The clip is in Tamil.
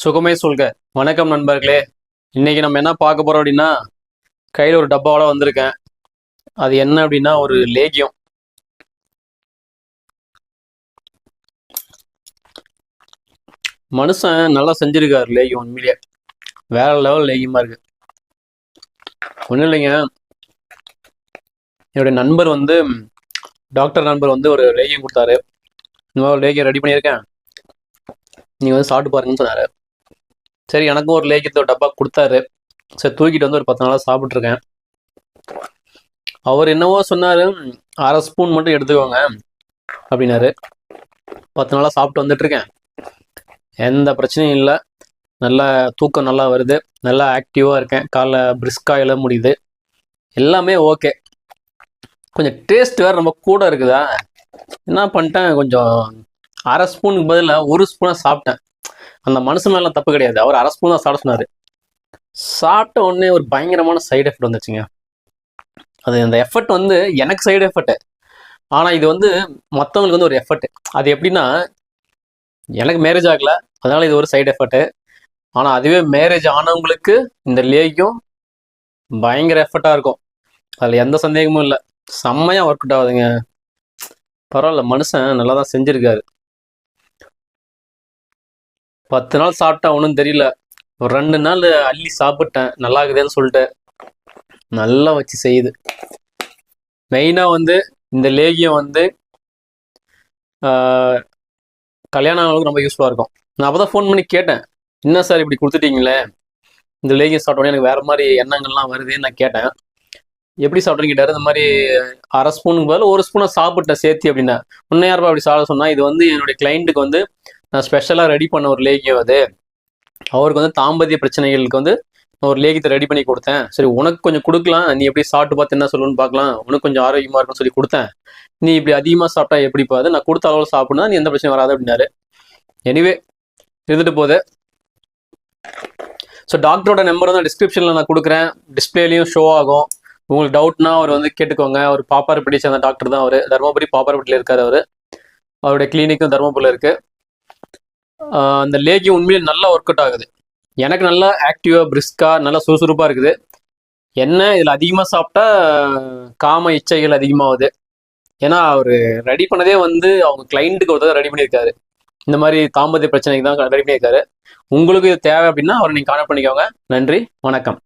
சுகமே சொல்க. வணக்கம் நண்பர்களே. இன்னைக்கு நம்ம என்ன பார்க்க போறோம் அப்படின்னா கையில் ஒரு டப்பாவோட வந்திருக்கேன். அது என்ன அப்படின்னா ஒரு லேகியம். மனுஷன் நல்லா செஞ்சிருக்காரு லேகியம் உண்மையிலேயே வேற லெவல் லேகியமா இருக்கு. ஒன்றும் இல்லைங்க. என்னுடைய நண்பர் வந்து டாக்டர் நண்பர் வந்து ஒரு லேகியம் கொடுத்தாரு. இந்த மாதிரி ஒரு லேகியம் ரெடி பண்ணியிருக்கேன். நீங்கள் வந்து சாப்பிட்டு பாருங்கன்னு சொன்னார். சரி எனக்கும் ஒரு லேகியத்தை டப்பா கொடுத்தாரு. சரி தூக்கிட்டு வந்து ஒரு பத்து நாளாக சாப்பிட்ருக்கேன் அவர் என்னவோ சொன்னார் அரை ஸ்பூன் மட்டும் எடுத்துக்கோங்க அப்படின்னாரு. பத்து நாளாக சாப்பிட்டு வந்துட்டுருக்கேன். எந்த பிரச்சனையும் இல்லை. நல்லா தூக்கம் நல்லா வருது. நல்லா ஆக்டிவாக இருக்கேன். காலைல பிரிஸ்காக எழ முடியுது. எல்லாமே ஓகே. கொஞ்சம் டேஸ்ட் வேறு ரொம்ப கூட இருக்குதா? என்ன பண்ணிட்டேன் கொஞ்சம் அரை ஸ்பூனுக்கு பதிலாக ஒரு ஸ்பூனாக சாப்பிட்டேன். அந்த மனுஷன் மேலாம் தப்பு கிடையாது. அவர் அரசு தான் சாப்பிட சொன்னார். சாப்பிட்ட உடனே ஒரு பயங்கரமான சைடு எஃபெக்ட் வந்துச்சுங்க. அது அந்த எஃபர்ட் வந்து எனக்கு சைடு எஃபர்ட்டு ஆனால் இது வந்து மற்றவங்களுக்கு வந்து ஒரு எஃபர்ட் அது எப்படின்னா எனக்கு மேரேஜ் ஆகலை. அதனால் இது ஒரு சைடு எஃபர்ட்டு ஆனால் அதுவே மேரேஜ் ஆனவங்களுக்கு இந்த லேகியம் பயங்கர எஃபர்ட்டாக இருக்கும். அதில் எந்த சந்தேகமும் இல்லை. செம்மையாக ஒர்க் அவுட் ஆகுதுங்க. பரவாயில்ல மனுஷன் நல்லா தான் செஞ்சுருக்காரு. பத்து நாள் சாப்பிட்டேன் ஒன்றும் தெரியல. ஒரு ரெண்டு நாள் அள்ளி சாப்பிட்டேன் நல்லா இருக்குதுன்னு சொல்லிட்டு. நல்லா வச்சு செய்யுது. மெயினாக வந்து இந்த லேகியம் வந்து கல்யாணம் ஆனவங்களுக்கு ரொம்ப யூஸ்ஃபுல்லாக இருக்கும். நான் அப்போ தான் ஃபோன் பண்ணி கேட்டேன். என்ன சார் இப்படி கொடுத்துட்டீங்களே? இந்த லேகியம் சாப்பிட்டோன்னே எனக்கு வேறு மாதிரி எண்ணங்கள்லாம் வருதுன்னு நான் கேட்டேன். எப்படி சாப்பிட்றேன்னு கேட்டார்? இந்த மாதிரி அரை ஸ்பூனுக்கு பதில் ஒரு ஸ்பூனை சாப்பிட்டேன் சேர்த்து அப்படின்னா. முன்ன யாருப்பா அப்படி சாப்பிட சொன்னால் இது வந்து என்னுடைய கிளைண்ட்டுக்கு வந்து நான் ஸ்பெஷலாக ரெடி பண்ண ஒரு லேகியம் அது. அவருக்கு வந்து தாம்பத்திய பிரச்சனைகளுக்கு வந்து நான் ஒரு லேகியத்தை ரெடி பண்ணி கொடுத்தேன். சரி உனக்கு கொஞ்சம் கொடுக்கலாம். நீ எப்படி சாப்பிட்டு பார்த்து என்ன சொல்லுன்னு பார்க்கலாம். உனக்கு கொஞ்சம் ஆரோக்கியமாக இருக்கும்னு சொல்லி கொடுத்தேன். நீ இப்படி அதிகமாக சாப்பிட்டா எப்படி பாது நான் கொடுத்த அளவில் சாப்பிடுனா நீ எந்த பிரச்சனையும் வராது அப்படின்னாரு. எனிவே இருந்துட்டு போகுது. ஸோ டாக்டரோட நம்பர் வந்து டிஸ்கிரிப்ஷனில் நான் கொடுக்குறேன். டிஸ்பிளேலையும் ஷோ ஆகும். உங்களுக்கு டவுட்னா அவர் வந்து கேட்டுக்கோங்க. அவர் பாப்பாரப்பட்டி சேர்ந்த டாக்டர் தான் அவர். தர்மபுரி பாப்பாரப்பட்டியில் இருக்கார் அவர். அவருடைய கிளினிக்கும் தர்மபுரியில் இருக்குது அந்த லேகி உண்மையிலே நல்லா ஒர்க் அவுட் ஆகுது. எனக்கு நல்லா ஆக்டிவாக பிரிஸ்கா நல்லா சுறுசுறுப்பாக இருக்குது. என்ன இதில் அதிகமாக சாப்பிட்டா காம இச்சைகள் அதிகமாகுது. ஏன்னா அவர் ரெடி பண்ணதே வந்து அவங்க கிளைண்ட்டுக்கு ஒருத்தர் ரெடி பண்ணியிருக்காரு. இந்த மாதிரி தாம்பத்திய பிரச்சனைக்கு தான் ரெடி பண்ணியிருக்காரு. உங்களுக்கு இது தேவை அப்படின்னா அவரை நீங்கள் கான்டாக்ட் பண்ணிக்கோங்க. நன்றி வணக்கம்.